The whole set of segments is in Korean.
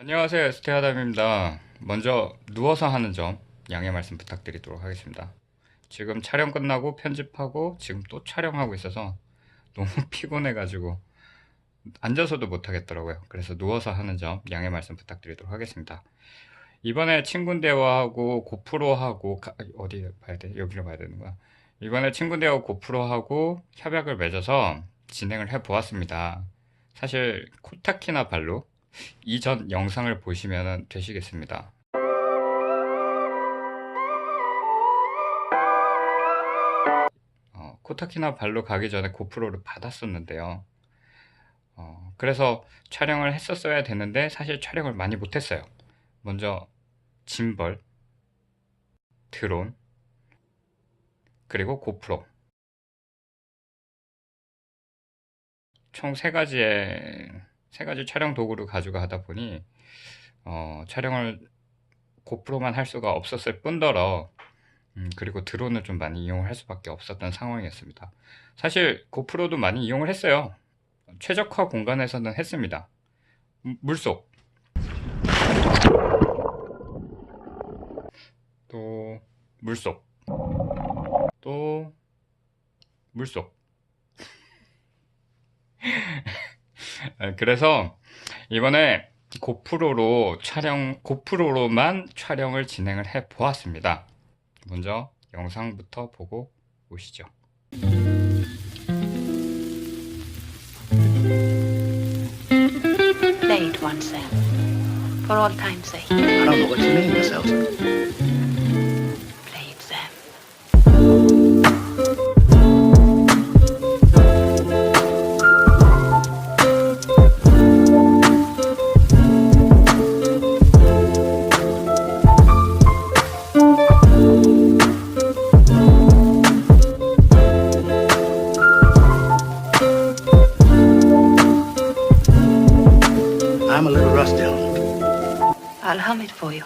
안녕하세요 스테아담입니다. 먼저 누워서 하는 점 양해 말씀 부탁드리도록 하겠습니다. 지금 촬영 끝나고 편집하고 지금 또 촬영하고 있어서 너무 피곤해 가지고 앉아서도 못 하겠더라고요. 그래서 누워서 하는 점 양해 말씀 부탁드리도록 하겠습니다. 이번에 친구 대화하고 고프로하고 가- 어디 봐야 돼? 여기를 봐야 되는 거야. 이번에 친구 대화 고프로하고 협약을 맺어서 진행을 해 보았습니다. 사실 코타키나 발로 이전 영상을 보시면 되시겠습니다. 어, 코타키나 발로 가기 전에 고프로를 받았었는데요. 어, 그래서 촬영을 했었어야 되는데 사실 촬영을 많이 못했어요. 먼저 짐벌, 드론, 그리고 고프로 총세 가지의 세 가지 촬영 도구를 가지고 하다 보니 어, 촬영을 고프로만 할 수가 없었을 뿐더러 음, 그리고 드론을 좀 많이 이용을 할 수밖에 없었던 상황이었습니다. 사실 고프로도 많이 이용을 했어요. 최적화 공간에서는 했습니다. 음, 물속 또 물속 또 물속 아, 그래서 이번에 고프로로 촬영, 고프로로만 촬영을 진행을 해 보았습니다. 먼저 영상부터 보고 오시죠. Play it once then. For all time's sake. I don't know what you mean, Miss Elsa. I'm a little rusty on it. I'll hum it for you.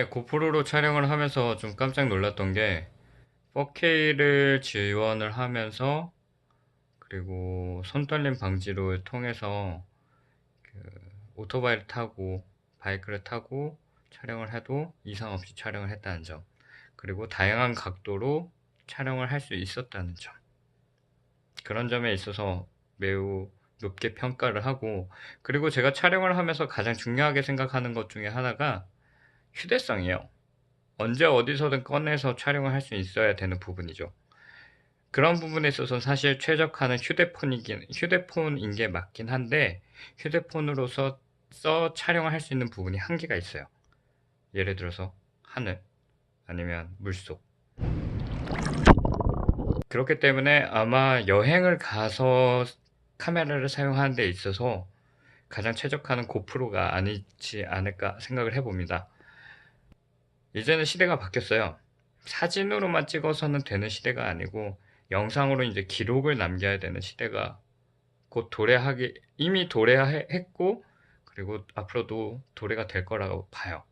이번에 고프로로 촬영을 하면서 좀 깜짝 놀랐던 게 4K를 지원을 하면서 그리고 손떨림 방지를 통해서 그 오토바이를 타고 바이크를 타고 촬영을 해도 이상 없이 촬영을 했다는 점 그리고 다양한 각도로 촬영을 할 수 있었다는 점 그런 점에 있어서 매우 높게 평가를 하고 그리고 제가 촬영을 하면서 가장 중요하게 생각하는 것 중에 하나가 휴대성이에요. 언제 어디서든 꺼내서 촬영을 할 수 있어야 되는 부분이죠. 그런 부분에 있어서는 사실 최적화는 휴대폰이긴, 휴대폰인 게 맞긴 한데, 휴대폰으로서 써 촬영을 할 수 있는 부분이 한계가 있어요. 예를 들어서 하늘, 아니면 물속. 그렇기 때문에 아마 여행을 가서 카메라를 사용하는 데 있어서 가장 최적화는 고프로가 아니지 않을까 생각을 해봅니다. 이제는 시대가 바뀌었어요. 사진으로만 찍어서는 되는 시대가 아니고 영상으로 이제 기록을 남겨야 되는 시대가 곧 도래하기 이미 도래했고 그리고 앞으로도 도래가 될 거라고 봐요.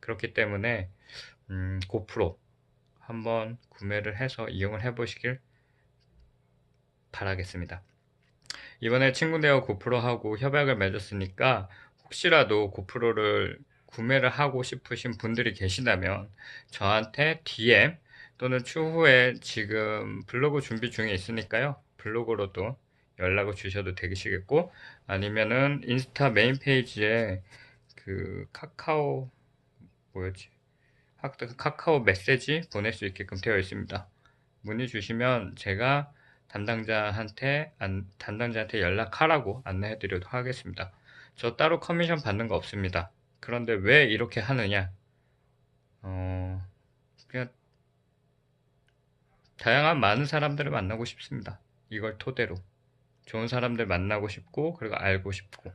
그렇기 때문에 음, 고프로 한번 구매를 해서 이용을 해보시길 바라겠습니다. 이번에 친구네와 고프로하고 협약을 맺었으니까 혹시라도 고프로를 구매를 하고 싶으신 분들이 계시다면 저한테 DM 또는 추후에 지금 블로그 준비 중에 있으니까요. 블로그로도 연락을 주셔도 되시겠고 아니면은 인스타 메인 페이지에 그 카카오 뭐였지? 카- 카카오 메시지 보낼 수 있게끔 되어 있습니다. 문의 주시면 제가 담당자한테 안- 담당자한테 연락하라고 안내해 드리도록 하겠습니다. 저 따로 커미션 받는 거 없습니다. 그런데 왜 이렇게 하느냐? 어, 그냥 다양한 많은 사람들을 만나고 싶습니다. 이걸 토대로 좋은 사람들 만나고 싶고 그리고 알고 싶고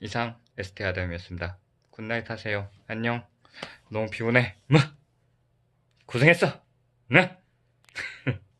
이상 ST 아담이었습니다. 굿나잇 하세요. 안녕. 너무 피곤해. 뭐? 고생했어. 네?